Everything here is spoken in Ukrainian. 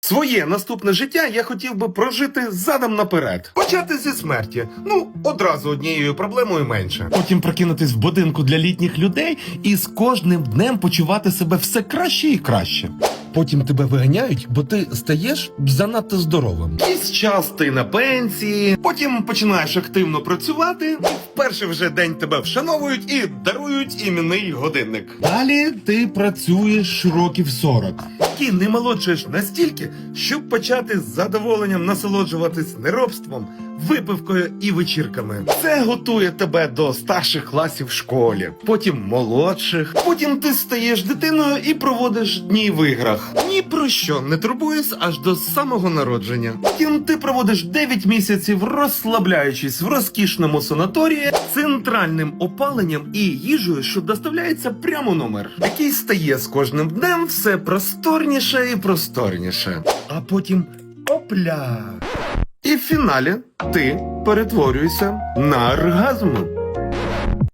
Своє наступне життя я хотів би прожити задом наперед. Почати зі смерті. Ну, одразу однією проблемою менше. Потім прокинутись в будинку для літніх людей і з кожним днем почувати себе все краще і краще. Потім тебе виганяють, бо ти стаєш занадто здоровим. Якийсь час ти на пенсії, потім починаєш активно працювати. і в перший вже день тебе вшановують і дарують іменний годинник. Далі ти працюєш років 40. Ти не молодшаєш настільки, щоб почати з задоволенням насолоджуватись неробством, випивкою і вечірками. Це готує тебе до старших класів в школі, потім молодших. Потім ти стаєш дитиною і проводиш дні в іграх. Ні про що не турбуєш аж до самого народження. Потім ти проводиш 9 місяців розслабляючись в розкішному санаторії, центральним опаленням і їжею, що доставляється прямо номер, який стає з кожним днем все просторніше і просторніше. А потім опля. І в фіналі ти перетворюєшся на оргазм.